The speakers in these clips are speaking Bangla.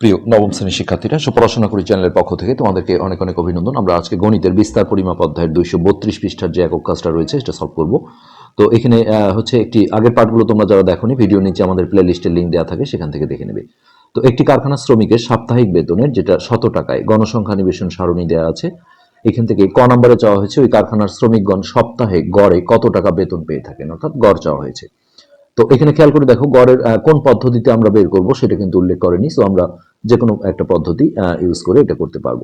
প্রিয় নবম শ্রেণির শিক্ষার্থীরা সো পড়াশোনা করি চ্যানেলের পক্ষ থেকে তোমাদেরকে অনেক অনেক অভিনন্দন। আমরা আজকে গণিতের বিস্তার পরিমাপ অধ্যায়ের দুইশো বত্রিশ পৃষ্ঠার যে একক কাজটা রয়েছে, সেটা সলভ করব। তো এখানে হচ্ছে একটি আগের পার্টগুলো তোমরা যারা দেখোনি ভিডিও নিচে আমাদের প্লে লিস্টের লিঙ্ক দেওয়া থাকে, সেখান থেকে দেখে নেবে। তো একটি কারখানা শ্রমিকের সাপ্তাহিক বেতনের, যেটা শত টাকায় গণসংখ্যা নিবেশন সারণী দেওয়া আছে, এখান থেকে ক নম্বরে চাওয়া হয়েছে, ওই কারখানার শ্রমিকগণ সপ্তাহে গড়ে কত টাকা বেতন পেয়ে থাকেন? অর্থাৎ গড় চাওয়া হয়েছে। তো এখানে খেয়াল করে দেখো গড়ের কোন পদ্ধতিতে আমরা বের করব সেটা কিন্তু উল্লেখ করেনি সো আমরা যে কোনো একটা পদ্ধতি ইউজ করে এটা করতে পারব।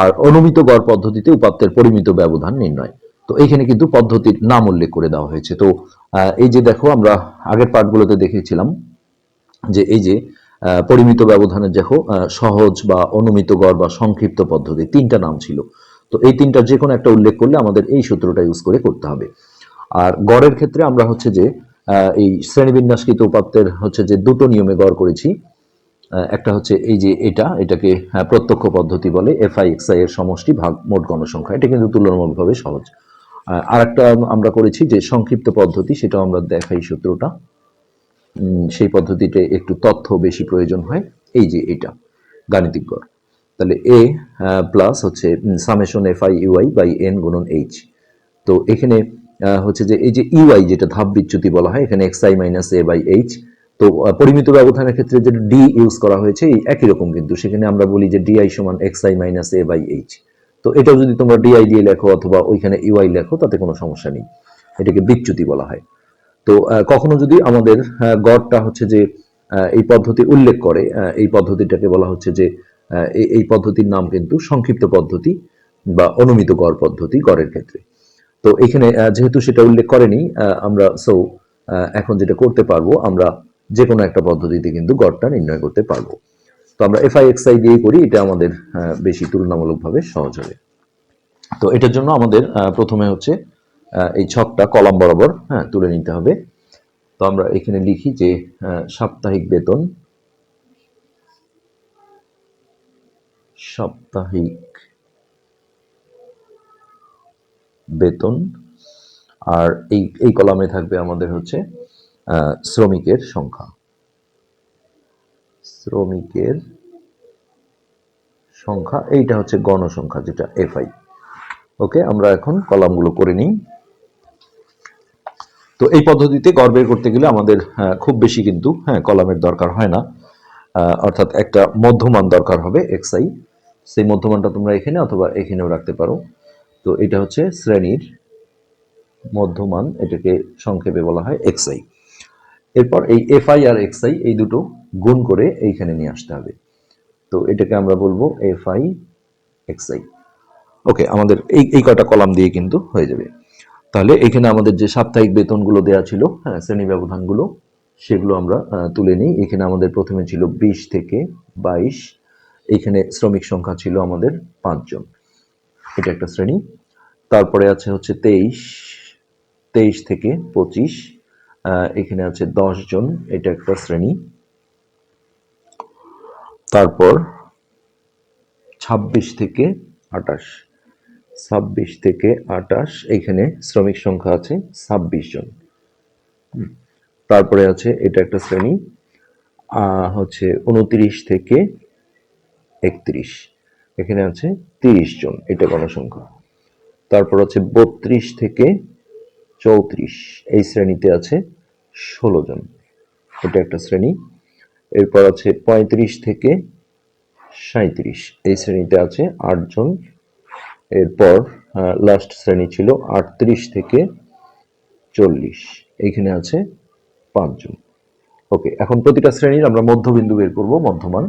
আর অনুমিত গড় পদ্ধতিতে উপাত্তের পরিমিত ব্যবধান নির্ণয়। তো এখানে কিন্তু পদ্ধতির নাম উল্লেখ করে দেওয়া হয়েছে। তো এই যে দেখো আমরা আগের পার্টগুলোতে দেখেছিলাম যে এই যে পরিমিত ব্যবধানের দেখো সহজ বা অনুমিত গড় বা সংক্ষিপ্ত পদ্ধতি, তিনটা নাম ছিল। তো এই তিনটার যে কোনো একটা উল্লেখ করলে আমাদের এই সূত্রটা ইউজ করে করতে হবে। আর গড়ের ক্ষেত্রে আমরা হচ্ছে যে এই শ্রেণীবিন্যাসকৃত উপাত্তের হচ্ছে যে দুটো নিয়মে গড় করেছি। একটা হচ্ছে এই যে এটা এটাকে আহ, প্রত্যক্ষ পদ্ধতি বলে এফআই এক্সআই এর সমষ্টি ভাগ মোট গণসংখ্যা। এটা কিন্তু তুলনামূলকভাবে সহজ। আর একটা আমরা করেছি যে সংক্ষিপ্ত পদ্ধতি সেটাও আমরা দেখাই সূত্রটা। সেই পদ্ধতিতে একটু তথ্য বেশি প্রয়োজন হয়। এই যে এটা গাণিতিক গড়। তাহলে এ প্লাস হচ্ছে summation F I U I by N গুণন এইচ তো এখানে হচ্ছে যে এই যে ইউআই যেটা ধাপ বিচ্যুতি বলা হয়, এখানে X I minus A by H তো পরিমিত ব্যবধানের ক্ষেত্রে যে ডি ইউজ করা হয়েছে, এই একই রকম কিন্তু। সেখানে আমরা বলি যে ডিআই সমান X I minus A by H তো এটাও যদি তোমরা ডিআই দিয়ে লেখো অথবা ওইখানে ইউআই লেখো, তাতে কোনো সমস্যা নেই। এটাকে বিচ্যুতি বলা হয়। তো কখনো যদি আমাদের গড়টা হচ্ছে যে এই পদ্ধতি উল্লেখ করে এই পদ্ধতিটাকে বলা হচ্ছে যে এই পদ্ধতির নাম কিন্তু সংক্ষিপ্ত পদ্ধতি বা অনুমিত গড় পদ্ধতি গড়ের ক্ষেত্রে। তো এখানে যেহেতু সেটা উল্লেখ করেনি আমরা সো এখন যেটা করতে পারব, আমরা যে কোনো একটা পদ্ধতিতে কিন্তু গড়টা নির্ণয় করতে পারব। তো আমরা এফআই এক্সআই দিয়ে করি, এটা আমাদের বেশি তুলনামূলকভাবে সহজ হবে। তো এটার জন্য আমাদের প্রথমে হচ্ছে এই ছকটা কলাম বরাবর হ্যাঁ তুলে নিতে হবে। তো আমরা এখানে লিখি যে সাপ্তাহিক বেতন, সাপ্তাহিক বেতন। আর এই এই কলামে থাকবে আমাদের হচ্ছে শ্রমিকের সংখ্যা। শ্রমিকের সংখ্যা এইটা হচ্ছে গণসংখ্যা যেটা এফআই। ওকে আমরা এখন কলামগুলো করে নিই। তো এই পদ্ধতিতে গড় বের করতে গেলে আমাদের আহ, খুব বেশি কিন্তু হ্যাঁ কলামের দরকার হয় না। অর্থাৎ একটা মধ্যমান দরকার হবে এক্সআই। সেই মধ্যমানটা তোমরা এখানে অথবা এখানেও রাখতে পারো। তো এটা হচ্ছে শ্রেণির মধ্যমান, এটাকে সংক্ষেপে বলা হয় এক্সআই এরপর এই এফআই আর এক্সআই এই দুটো গুণ করে এইখানে নিয়ে আসতে হবে। তো এটাকে আমরা বলব এফআই এক্সআই ওকে, আমাদের এই এই কটা কলাম দিয়ে কিন্তু হয়ে যাবে। তাহলে এখানে আমাদের যে সাপ্তাহিক বেতনগুলো দেওয়া ছিল হ্যাঁ শ্রেণি ব্যবধানগুলো, সেগুলো আমরা তুলে নিই। এখানে আমাদের প্রথমে ছিল বিশ থেকে বাইশ। এখানে শ্রমিক সংখ্যা ছিল আমাদের পাঁচজন। এটা একটা শ্রেণি। তারপরে আছে হচ্ছে তেইশ তেইশ থেকে পঁচিশ। এখানে আছে দশ জন, এটা একটা শ্রেণি। তারপর ছাব্বিশ থেকে আটাশ ছাব্বিশ থেকে আটাশ এখানে শ্রমিক সংখ্যা আছে ছাব্বিশ জন। তারপরে আছে এটা একটা শ্রেণি। হচ্ছে উনত্রিশ থেকে একত্রিশ। এখানে আছে তিরিশ জন এটা গণসংখ্যা। তারপর আছে বত্রিশ থেকে চৌত্রিশ, এই শ্রেণীতে আছে ষোলো জন। এটা একটা শ্রেণি। এরপর আছে পঁয়ত্রিশ থেকে সাঁত্রিশ এই শ্রেণীতে আছে আটজন এরপর লাস্ট শ্রেণি ছিল আটত্রিশ থেকে চল্লিশ এইখানে আছে পাঁচজন ওকে এখন প্রতিটা শ্রেণির আমরা মধ্যবিন্দু বের করব, মধ্যমান।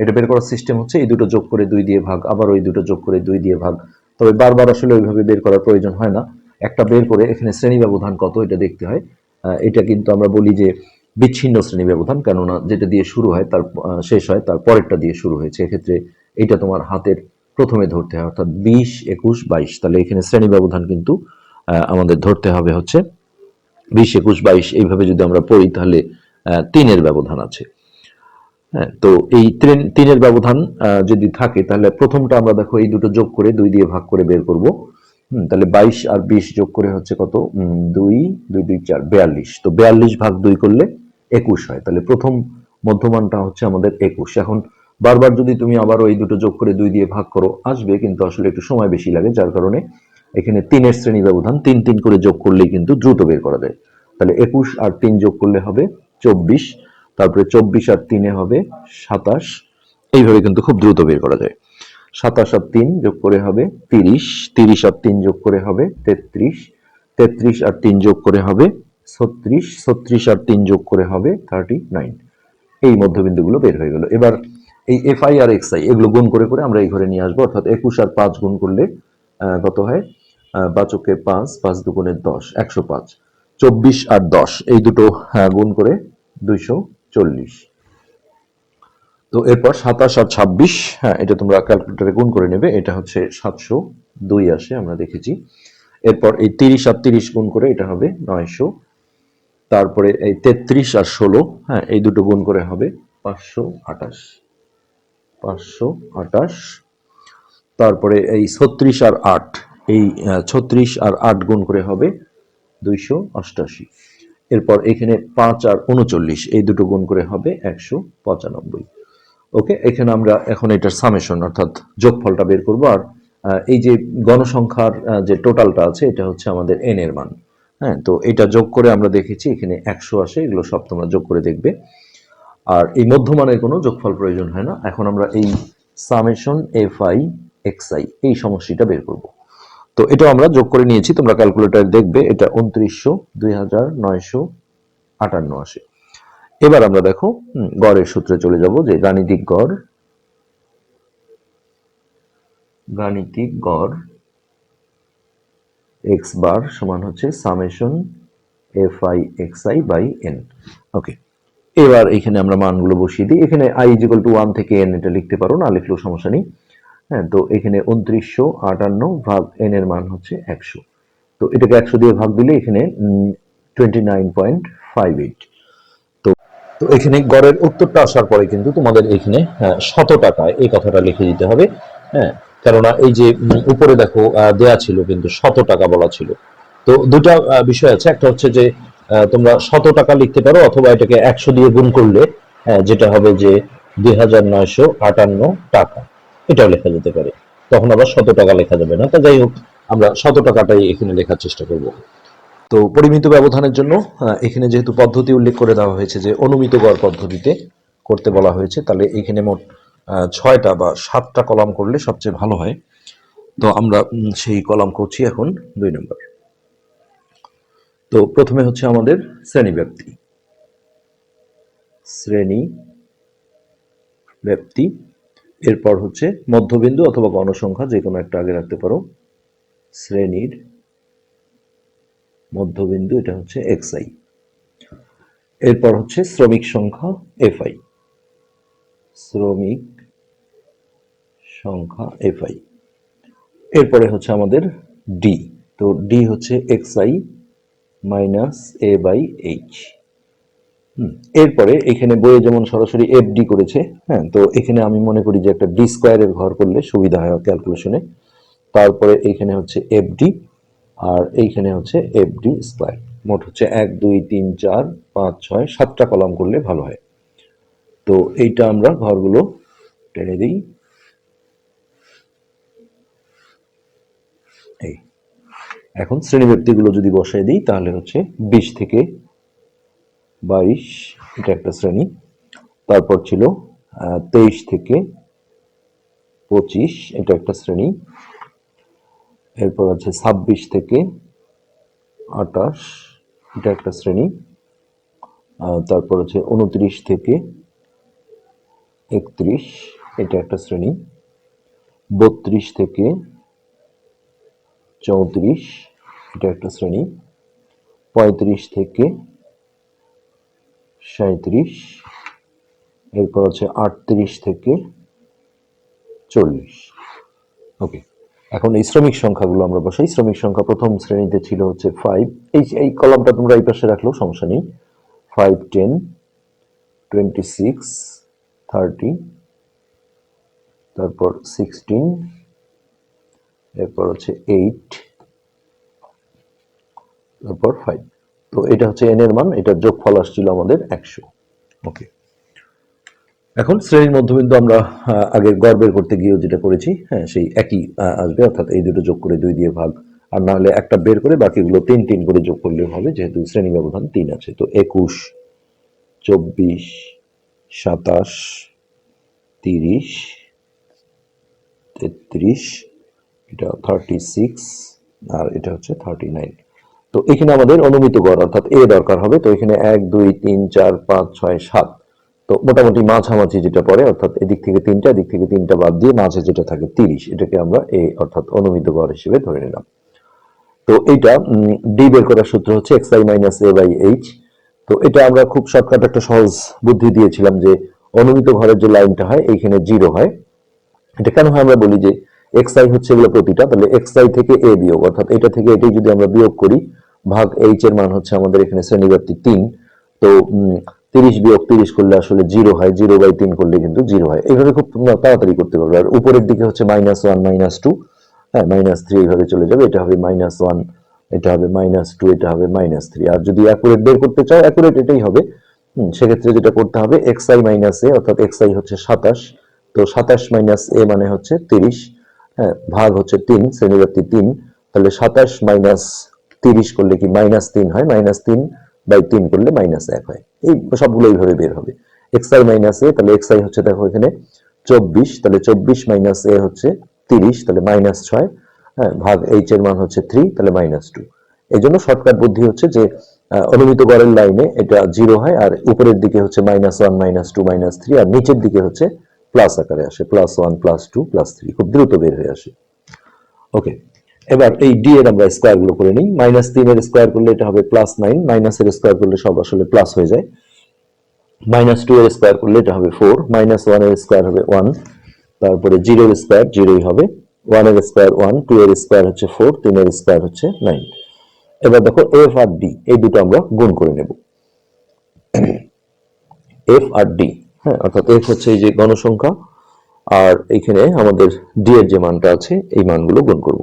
এটা বের করার সিস্টেম হচ্ছে এই দুটো যোগ করে দুই দিয়ে ভাগ, আবার ওই দুটো যোগ করে দুই দিয়ে ভাগ। তবে বারবার আসলে ওইভাবে বের করার প্রয়োজন হয় না। একটা বের করে এখানে শ্রেণি ব্যবধান কত এটা দেখতে হয়। এটা কিন্তু আমরা বলি যে বিচ্ছিন্ন শ্রেণি ব্যবধান, কেননা যেটা দিয়ে শুরু হয় তার শেষ হয়, তার পরেরটা দিয়ে শুরু হয়েছে। এক্ষেত্রে এটা তোমার হাতের প্রথমে ধরতে হয়, অর্থাৎ বিশ, একুশ, বাইশ। তাহলে এখানে শ্রেণি ব্যবধান কিন্তু আমাদের ধরতে হবে হচ্ছে বিশ, একুশ, বাইশ। এইভাবে যদি আমরা পড়ি তাহলে তিনের ব্যবধান আছে। হ্যাঁ তো এই তিন- তিনের ব্যবধান যদি থাকে তাহলে প্রথমটা আমরা দেখো এই দুটো যোগ করে দুই দিয়ে ভাগ করে বের করব। হুম, তাহলে বাইশ আর বিশ যোগ করে হচ্ছে কত? দুই দুই দুই চার বিয়াল্লিশ। তো বিয়াল্লিশ ভাগ দুই করলে একুশ হয়। তাহলে প্রথম মধ্যমানটা হচ্ছে আমাদের একুশ। এখন বারবার যদি তুমি আবারও এই দুটো যোগ করে দুই দিয়ে ভাগ করো আসবে কিন্তু আসলে একটু সময় বেশি লাগে যার কারণে এখানে তিনের শ্রেণি ব্যবধান তিন তিন করে যোগ করলেই কিন্তু দ্রুত বের করা যায়। তাহলে একুশ আর তিন যোগ করলে হবে চব্বিশ। তারপরে চব্বিশ আর তিনে হবে সাতাশ। এইভাবে কিন্তু খুব দ্রুত বের করা যায়। সাতাশ আর তিন যোগ করে হবে তিরিশ। তিরিশ আর তিন যোগ করে হবে তেত্রিশ। তেত্রিশ আর তিন যোগ করে হবে ছত্রিশ। ছত্রিশ আর তিন যোগ করে হবে থার্টি নাইন এই মধ্যবিন্দুগুলো বের হয়ে গেল। এবার এই এফ আই আর এক্স আই এগুলো গুণ করে করে আমরা এই ঘরে নিয়ে আসব। অর্থাৎ একুশ আর পাঁচ গুণ করলে কত হয়? পাঁচকে পাঁচ পাঁচ দুগুণে দশ, একশো পাঁচ। চব্বিশ আর দশ, এই দুটো গুণ করে দুইশো চল্লিশ। তো এরপর সাতাশ আর ছাব্বিশ হ্যাঁ এটা তোমরা ক্যালকুলেটরে গুণ করে নেবে, এটা হচ্ছে সাতশো দুই আসে, আমরা দেখেছি। এরপর এই তিরিশ আর তিরিশ গুণ করে এটা হবে নয়শো। তারপরে এই তেত্রিশ আর ষোলো হ্যাঁ এই দুটো গুণ করে হবে পাঁচশো আঠাশ। পাঁচশো আঠাশ। তারপরে এই ছত্রিশ আর আট, এই ছত্রিশ আর আট গুণ করে হবে দুইশো অষ্টাশি। এরপর এখানে পাঁচ আর উনচল্লিশ, এই দুটো গুণ করে হবে একশো পঁচানব্বই। ওকে, এখানে আমরা এখন এটার সামেশন, অর্থাৎ যোগফলটা বের করব। আর এই যে গণসংখ্যার যে টোটালটা আছে, এটা হচ্ছে আমাদের এন এর মান। হ্যাঁ তো এটা যোগ করে আমরা দেখেছি, এখানে একশো আসে, এগুলো সব তোমরা যোগ করে দেখবে। আর এই মধ্যমানের কোনো যোগফল প্রয়োজন হয় না। এখন আমরা এই summation F I X I এই সমষ্টিটা বের করব। তো এটা আমরা যোগ করে নিয়েছি, তোমরা ক্যালকুলেটর দেখবে, এটা উনত্রিশশো, দুই হাজার নয়শো আটান্ন আসে এবার আমরা দেখো গড়ের সূত্রে চলে যাব যে গাণিতিক গড় গাণিতিক গড় এক্স বার সমান হচ্ছে summation F I X I by N okay এবার এখানে আমরা মানগুলো বসিয়ে দিই। এখানে আই ইজিক্যাল টু ওয়ান থেকে এন এটা লিখতে পারো, না লিখলেও সমস্যা নেই। হ্যাঁ তো এখানে উনত্রিশশো আটান্ন ভাগ এন এর মান হচ্ছে একশো। তো এটাকে একশো দিয়ে ভাগ দিলে এখানে twenty nine point five eight তো তো এখানে গড়ের উত্তরটা আসার পরে কিন্তু তোমাদের এখানে হ্যাঁ, শত টাকা এই কথাটা লিখে দিতে হবে হ্যাঁ কেননা এই যে উপরে দেখো দেয়া ছিল কিন্তু শত টাকা বলা ছিল। তো দুটা বিষয় আছে একটা হচ্ছে যে তোমরা শত টাকা লিখতে পারো অথবা এটাকে একশো দিয়ে গুণ করলে হ্যাঁ, যেটা হবে যে দুই হাজার নয়শো আটান্ন টাকা। এটাও লেখা যেতে পারে। তখন আবার শত টাকা লেখা যাবে না। তা যাই হোক, আমরা শত টাকাটাই এখানে লেখার চেষ্টা করব। তো পরিমিত ব্যবধানের জন্য এখানে যেহেতু পদ্ধতি উল্লেখ করে দেওয়া হয়েছে যে অনুমিত গড় পদ্ধতিতে করতে বলা হয়েছে, তাহলে এখানে মোট ছয়টা বা সাতটা কলাম করলে সবচেয়ে ভালো হয়। তো আমরা সেই কলাম করছি এখন দুই নম্বর। তো প্রথমে হচ্ছে আমাদের শ্রেণি ব্যক্তি। শ্রেণি ব্যক্তি এরপর হচ্ছে মধ্যবিন্দু অথবা গণসংখ্যা, যে কোনো একটা আগে রাখতে পারো। শ্রেণির মধ্যবিন্দু, এটা হচ্ছে এক্স আই। এরপর হচ্ছে শ্রমিক সংখ্যা, এফ আই। শ্রমিক সংখ্যা, এফ আই। এরপরে হচ্ছে আমাদের ডি। তো ডি হচ্ছে X I minus A by H. এরপরে এখানে বইয়ে যেমন সরাসরি এফ ডি করেছে হ্যাঁ তো এখানে আমি মনে করি যে একটা ডি স্কোয়ারের ঘর করলে সুবিধা হয় ক্যালকুলেশনে তারপরে এইখানে হচ্ছে এফ ডি আর এইখানে হচ্ছে এফ ডি স্কোয়ার মোট হচ্ছে এক, দুই, তিন, চার, পাঁচ, ছয়, সাতটা কলাম করলে ভালো হয়। তো এইটা আমরা ঘরগুলো টেনে দিই। এই। এখন শ্রেণীব্যক্তিগুলো যদি বসাই দিই, তাহলে হচ্ছে বিশ থেকে বাইশ, এটা একটা শ্রেণি। তারপর ছিল তেইশ থেকে পঁচিশ, এটা একটা শ্রেণি। এরপর আছে ছাব্বিশ থেকে আটাশ এটা একটা শ্রেণি। তারপর হচ্ছে উনত্রিশ থেকে একত্রিশ, এটা একটা শ্রেণি। বত্রিশ থেকে চৌত্রিশ, এটা একটা শ্রেণি। পঁয়ত্রিশ থেকে সাঁত্রিশ এরপর হচ্ছে আটত্রিশ থেকে চল্লিশ। ওকে, এখন এই শ্রমিক সংখ্যাগুলো আমরা বসাই। শ্রমিক সংখ্যা প্রথম শ্রেণীতে ছিল হচ্ছে ফাইভ এই এই কলামটা তোমরা এই পাশে রাখলেও সমস্যা নেই। Five ten twenty six thirty তারপর সিক্সটিন এরপর হচ্ছে এইট তারপর ফাইভ তো এটা হচ্ছে এন এর মান, এটার যোগফল আসছিল আমাদের একশো। ওকে এখন শ্রেণির মধ্যবিন্দু আমরা আগের গড় বের করতে গিয়েও যেটা করেছি হ্যাঁ সেই একই আসবে, অর্থাৎ এই দুটো যোগ করে দুই দিয়ে ভাগ। আর না হলে একটা বের করে বাকিগুলো তিন তিন করে যোগ করলে হবে, যেহেতু শ্রেণি ব্যবধান তিন আছে। তো একুশ, চব্বিশ, সাতাশ, তিরিশ, তেত্রিশ, এটা থার্টি সিক্স আর এটা হচ্ছে থার্টি নাইন তো এখানে আমাদের অনুমিত গড়, অর্থাৎ এ দরকার হবে, তো এখানে এক, দুই, তিন, চার, পাঁচ, ছয়, সাত। তো মোটামুটি মাঝামাঝি যেটা পড়ে, অর্থাৎ এদিক থেকে তিনটা, এদিক থেকে তিনটা বাদ দিয়ে মাঝে যেটা থাকে তিরিশ, এটাকে আমরা এ অর্থাৎ অনুমিত গড় হিসেবে ধরে নিলাম। তো এইটা ডি বের করার সূত্র হচ্ছে X I minus A by H তো এটা আমরা খুব শর্টকাট একটা সহজ বুদ্ধি দিয়েছিলাম যে অনুমিত ঘরের যে লাইনটা হয়, এইখানে জিরো হয়। এটা কেন হয় আমরা বলি যে এক্স আই হচ্ছে এগুলো প্রতিটা, তাহলে এক্স আই থেকে এ বিয়োগ, অর্থাৎ এটা থেকে এটাই যদি আমরা বিয়োগ করি ভাগ এইচ এর মান হচ্ছে আমাদের এখানে শ্রেণীব্যাপ্তি তিন। তো তিরিশ বিয়োগ তিরিশ করলে আসলে জিরো হয়, জিরো বাই তিন করলে কিন্তু জিরো হয়। এইভাবে খুব তাড়াতাড়ি করতে পারবে। আর উপরের দিকে হচ্ছে মাইনাস ওয়ান মাইনাস টু হ্যাঁ মাইনাস থ্রি এইভাবে চলে যাবে। এটা হবে মাইনাস ওয়ান এটা হবে মাইনাস টু এটা হবে মাইনাস থ্রি আর যদি অ্যাকুরেট বের করতে চাও অ্যাকুরেট এটাই হবে। সেক্ষেত্রে যেটা করতে হবে এক্স আই মাইনাস এ অর্থাৎ এক্স আই হচ্ছে সাতাশ। তো সাতাশ মাইনাস এ মানে হচ্ছে তিরিশ। হ্যাঁ ভাগ হচ্ছে তিন, শ্রেণীব্যাপ্তি তিন। তাহলে সাতাশ মাইনাস তিরিশ করলে কি মাইনাস তিন হয়? মাইনাস তিন বাই তিন করলে মাইনাস এক হয়। এই সবগুলো এইভাবে বের হবে। এক্স আই মাইনাস এ তাহলে এক্স আই হচ্ছে দেখো এখানে চব্বিশ, তাহলে চব্বিশ মাইনাস এ হচ্ছে তিরিশ, তাহলে মাইনাস ছয় হ্যাঁ ভাগ এইচ এর মান হচ্ছে থ্রি তাহলে মাইনাস টু এই জন্য শর্টকাট বুদ্ধি হচ্ছে যে অনুমিত গড়ের লাইনে এটা জিরো হয় আর উপরের দিকে হচ্ছে minus one minus two minus three আর নিচের দিকে হচ্ছে প্লাস আকারে আসে। Plus one plus two plus three খুব দ্রুত বের হয়ে আসে। ওকে এবার এই ডি এর আমরা স্কোয়ারগুলো করে নিই। মাইনাস তিনের স্কোয়ার করলে এটা হবে প্লাস নাইন মাইনাসের স্কোয়ার করলে সব আসলে প্লাস হয়ে যায়। মাইনাস টু এর স্কোয়ার করলে এটা হবে ফোর মাইনাস ওয়ানের স্কোয়ার হবে ওয়ান তারপরে জিরোর স্কোয়ার জিরোই হবে। ওয়ানের স্কোয়ার ওয়ান টু এর স্কোয়ার হচ্ছে ফোর তিনের স্কোয়ার হচ্ছে নাইন এবার দেখো এফ আর ডি এই দুটো আমরা গুণ করে নেব। এফ আর ডি হ্যাঁ অর্থাৎ এফ হচ্ছে এই যে গণসংখ্যা আর এখানে আমাদের ডি এর যে মানটা আছে, এই মানগুলো গুণ করব।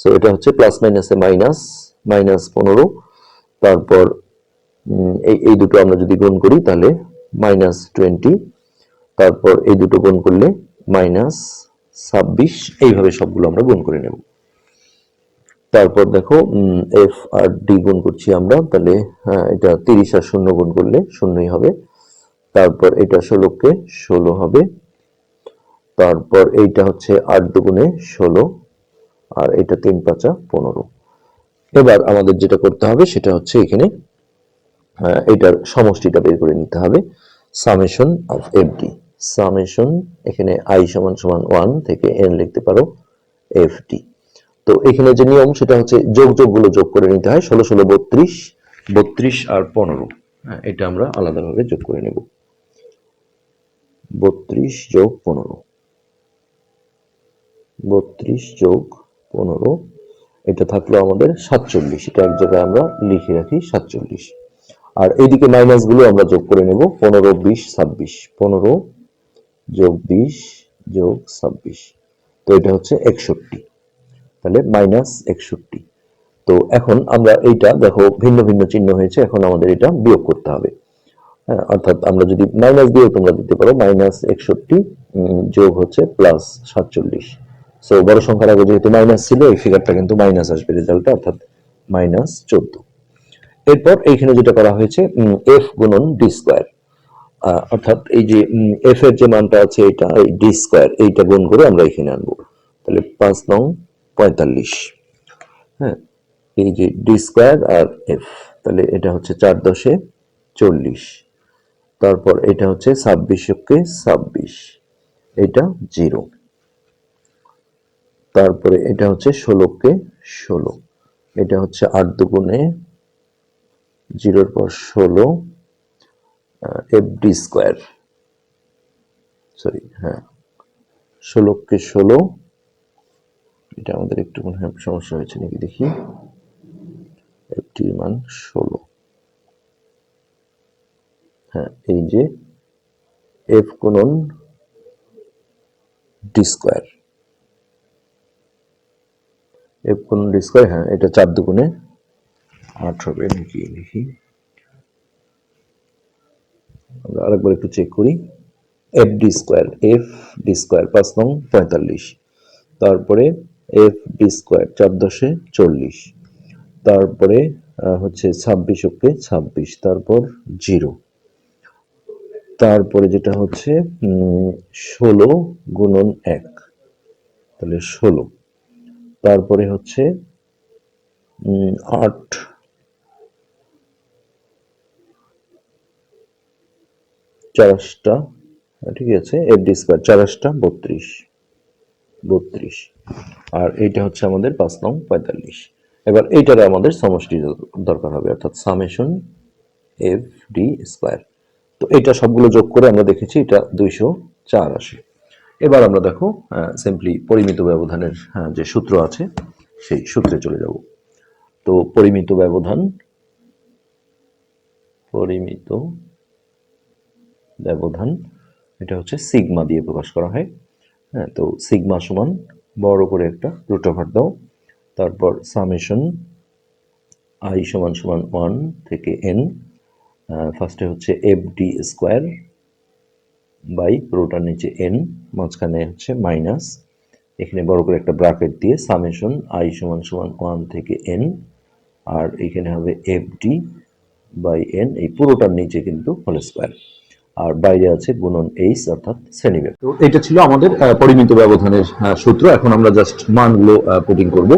সো এটা হচ্ছে প্লাস মাইনাসে মাইনাস মাইনাস পনেরো। তারপর এই এই দুটো আমরা যদি গুণ করি তাহলে মাইনাস টোয়েন্টি তারপর এই দুটো গুণ করলে মাইনাস ছাব্বিশ। এইভাবে সবগুলো আমরা গুণ করে নেব। তারপর দেখো এফ আর ডি গুণ করছি আমরা তাহলে হ্যাঁ, এটা তিরিশ আর শূন্য গুণ করলে শূন্যই হবে। তারপর এটা ষোলোকে ষোলো হবে। তারপর এইটা হচ্ছে আট দুগুণে ষোলো। আর এটা তিন পাঁচা পনেরো। এবার আমাদের যেটা করতে হবে সেটা হচ্ছে এখানে এটার সমষ্টিটা বের করে নিতে হবে। Summation of F D summation এখানে আই সমান সমান ওয়ান থেকে এন লিখতে পারো এফ ডি তো এখানে যে নিয়ম সেটা হচ্ছে যোগ যোগগুলো যোগ করে নিতে হয়, ষোলো ষোলো, বত্রিশ বত্রিশ আর পনেরো। হ্যাঁ এটা আমরা আলাদাভাবে যোগ করে নেব। বত্রিশ যোগ পনেরো। বত্রিশ যোগ পনেরো এটা থাকল আমাদের সাতচল্লিশ এটা এক জায়গায় আমরা লিখে রাখি সাতচল্লিশ। আর এইদিকে মাইনাসগুলো আমরা যোগ করে নেব পনেরো বিশ ছাব্বিশ। পনেরো যোগ বিশ যোগ ছাব্বিশ তো এটা হচ্ছে একষট্টি। তাহলে মাইনাস একষট্টি। তো এখন আমরা এইটা দেখো ভিন্ন ভিন্ন চিহ্ন হয়েছে এখন আমাদের এটা বিয়োগ করতে হবে। হ্যাঁ, অর্থাৎ আমরা যদি মাইনাস দিয়েও তোমরা দিতে পারো মাইনাস একষট্টি যোগ হচ্ছে প্লাস সাতচল্লিশ। সো বড় সংখ্যার আগে যেহেতু মাইনাস ছিল, এই ফিগারটা কিন্তু মাইনাস আসবে রেজাল্টটা অর্থাৎ মাইনাস চোদ্দ। এরপর এইখানে যেটা করা হয়েছে এফ গুণন ডি স্কোয়ার অর্থাৎ এই যে এফ এর যে মানটা আছে এটা, এই ডি স্কোয়ার এইটা গুণ করে আমরা এখানে আনব। তাহলে পাঁচ নং পঁয়তাল্লিশ। হ্যাঁ এই যে ডি স্কোয়ার আর এফ তাহলে এটা হচ্ছে চার দশে চল্লিশ। তারপর এটা হচ্ছে ছাব্বিশকে ছাব্বিশ। এটা জিরো তারপরে এটা হচ্ছে ষোলোকে ষোলো। এটা হচ্ছে আট দুগুণে জিরোর পর ষোলো এফ ডি স্কোয়ার। সরি হ্যাঁ ষোলোকে ষোলো। এটা আমাদের একটু হয় সমস্যা হয়েছে নাকি দেখি। এফ ডি মান ষোলো। হ্যাঁ এই যে এফ গুণন ডি স্কোয়ার। এফ গুণন ডি হ্যাঁ? এটা চার দুগুণে আট হবে নাকি দেখি আমরা আরেকবার একটু চেক করি। F D square F D square পাঁচ নং পঁয়তাল্লিশ। তারপরে এফ ডি স্কোয়ার চার দশে চল্লিশ। তারপরে হচ্ছে ছাব্বিশ, ওকে ছাব্বিশ। তারপর জিরো। তারপরে যেটা হচ্ছে ষোলো গুণন এক। তাহলে ষোলো। তারপরে হচ্ছে আট। চারশটা, ঠিক আছে? এফ ডি স্কোয়ার চারশটা, বত্রিশ। বত্রিশ। আর এইটা হচ্ছে আমাদের পাঁচ নং পঁয়তাল্লিশ। এবার এইটারে আমাদের সমষ্টি দরকার হবে, অর্থাৎ সামেশন এফ ডি স্কোয়ার তো এটা সবগুলো যোগ করে আমরা দেখেছি, এটা দুইশো চার আসে। এবার আমরা দেখো সিম্পলি পরিমিত ব্যবধানের যে সূত্র আছে, সেই সূত্রে চলে যাব। তো পরিমিত ব্যবধান পরিমিত ব্যবধান, এটা হচ্ছে সিগমা দিয়ে প্রকাশ করা হয়। হ্যাঁ তো সিগমা সমান বড় করে একটা রুট ওভার দাও। তারপর সামেশন আই সমান সমান ওয়ান থেকে এন ফার্স্টে হচ্ছে এফ ডি স্কোয়ার বাই রোটার নিচে এন মাঝখানে হচ্ছে মাইনাস এখানে বড় করে একটা ব্রাকেট দিয়ে সামেশন আই সমান সমান ওয়ান থেকে এন আর এখানে হবে এফ ডি বাই এন এই পুরোটার নিচে কিন্তু হোল স্কোয়ার আর বাইরে আছে গুণন এইচ অর্থাৎ শ্রেণীব্যাপ্ত তো এটা ছিল আমাদের পরিমিত ব্যবধানের সূত্র, এখন আমরা জাস্ট মানগুলো পুটিং করব।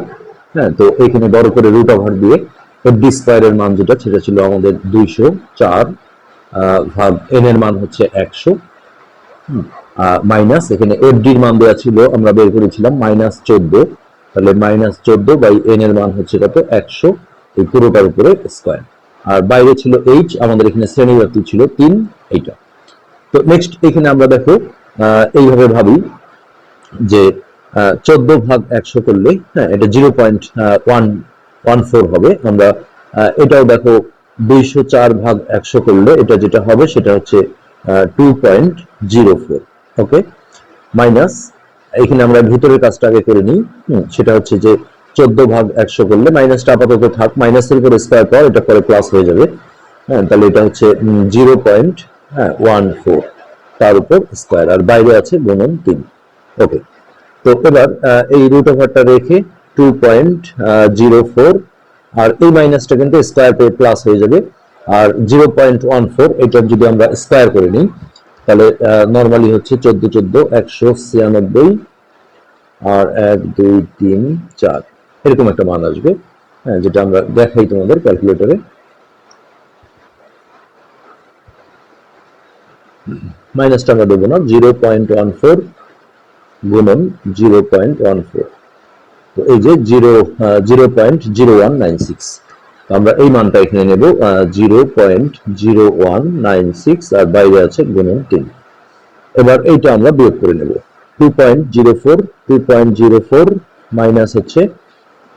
হ্যাঁ তো এখানে বড় করে রুট ওভার দিয়ে এফডি স্কোয়ারের মান যেটা, সেটা ছিল আমাদের দুইশো চার ভাগ এন এর মান হচ্ছে একশো। মাইনাস এখানে এফডির মান দেওয়া ছিল, আমরা বের করেছিলাম মাইনাস চোদ্দ। তাহলে মাইনাস চোদ্দ বাই এন এর মান হচ্ছে কত? একশো, এই পুরোটার উপরে স্কোয়ার আর বাইরে ছিল এইচ আমাদের এখানে শ্রেণীব্যাপ্তি ছিল তিন, এইটা। তো নেক্সট এখানে আমরা দেখো এইভাবে ভাবি যে চোদ্দ ভাগ একশো করলে হ্যাঁ এটা zero point one one four হবে। আমরা এটাও দেখো, দুইশো চার ভাগ একশো করলে, এটা যেটা হবে, সেটা হচ্ছে two point zero four okay minus এখানে আমরা ভিতরের কাজটা আগে করে নিই। সেটা হচ্ছে যে চোদ্দ ভাগ একশো করলে মাইনাসটা আপাতত থাক মাইনাসের উপর স্কোয়ার পর এটা পরে প্লাস হয়ে যাবে। হ্যাঁ তাহলে এটা হচ্ছে জিরো পয়েন্ট হ্যাঁ ওয়ান ফোর তার উপর স্কোয়ার আর বাইরে আছে গুণন তিন ওকে তো এবার এই রুট ওভারটা রেখে টু পয়েন্ট জিরো ফোর আর এই মাইনাসটা কিন্তু স্কোয়ার পেয়ে প্লাস হয়ে যাবে। আর জিরো পয়েন্ট ওয়ান ফোর এটার যদি আমরা স্কোয়ার করে নিই, তাহলে নর্মালি হচ্ছে চোদ্দ চোদ্দ, একশো ছিয়ানব্বই আর এক, দুই, তিন, চার। এরকম একটা মান আসবে হ্যাঁ যেটা আমরা দেখাই তোমাদের ক্যালকুলেটরে মাইনাসটা আমরা দেবো না জিরো পয়েন্ট ওয়ান ফোর গুণন জিরো পয়েন্ট ওয়ান ফোর তো এই যে zero zero point zero one nine six আমরা এই মানটা এখানে নেব zero point zero one nine six, আর বাইরে আছে গুণন তিন। এবার এইটা আমরা বিয়োগ করে নেব। Two point zero four, two point zero four minus হচ্ছে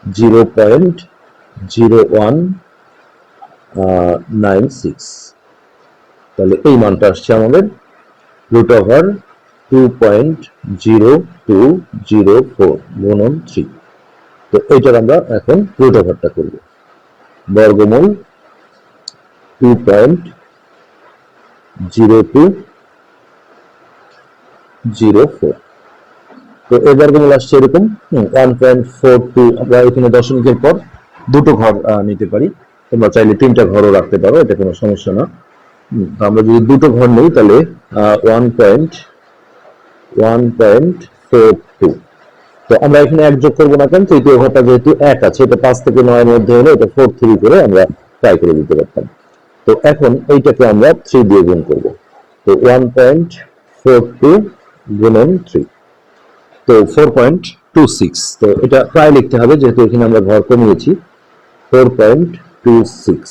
zero point zero one nine six. তাহলে এই মানটা আসছে আমাদের root over two point zero two zero four গুণন থ্রি। তো এইটার আমরা এখন রুট ওভারটা করব। বর্গমূল two point zero two zero four তো এই বর্গমূল আসছে এরকম ওয়ান পয়েন্ট ফোর টু আমরা এখানে দশমিকের পর দুটো ঘর নিতে পারি। তোমরা চাইলে তিনটা ঘরও রাখতে পারো, এটা কোনো সমস্যা না। আমরা যদি দুটো ঘর নেই তাহলে one point one point four two তো আমরা এখানে এক যোগ করব না কেন? তৃতীয় ঘরটা যেহেতু এক আছে, এটা পাঁচ থেকে নয়ের মধ্যে হলে এটা ফোর থ্রি করে আমরা ট্রাই করে দিতে পারতাম। তো এখন এইটাকে আমরা থ্রি দিয়ে গুণ করব। তো ওয়ান পয়েন্ট ফোর টু গুণন থ্রি তো ফোর পয়েন্ট টু সিক্স তো এটা প্রায় লিখতে হবে, যেহেতু এখানে আমরা ঘর কমিয়েছি। ফোর পয়েন্ট টু সিক্স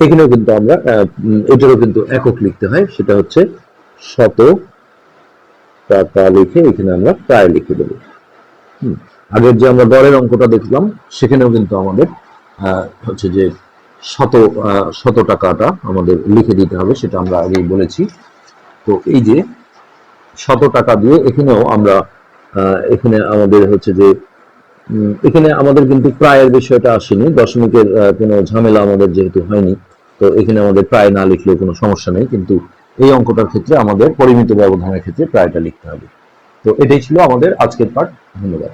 এখানেও কিন্তু আমরা এটারও কিন্তু একক লিখতে হয়, সেটা হচ্ছে শত টাকা লিখে এখানে আমরা প্রায় লিখে দেবো। আগের যে আমরা গড়ের অঙ্কটা দেখলাম, সেখানেও কিন্তু আমাদের হচ্ছে যে শত শত টাকাটা আমাদের লিখে দিতে হবে, সেটা আমরা আগেই বলেছি। তো এই যে শত টাকা দিয়ে এখানেও আমরা এখানে আমাদের হচ্ছে যে এখানে আমাদের কিন্তু প্রায়ের বিষয়টা আসেনি, দশমিকের কোনো ঝামেলা আমাদের যেহেতু হয়নি, তো এখানে আমাদের প্রায় না লিখলেও কোনো সমস্যা নেই, কিন্তু এই অঙ্কটার ক্ষেত্রে আমাদের পরিমিত ব্যবধানের ক্ষেত্রে প্রায়টা লিখতে হবে। তো এটাই ছিল আমাদের আজকের পাঠ ধন্যবাদ।